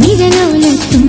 నిజనవులెత్తుం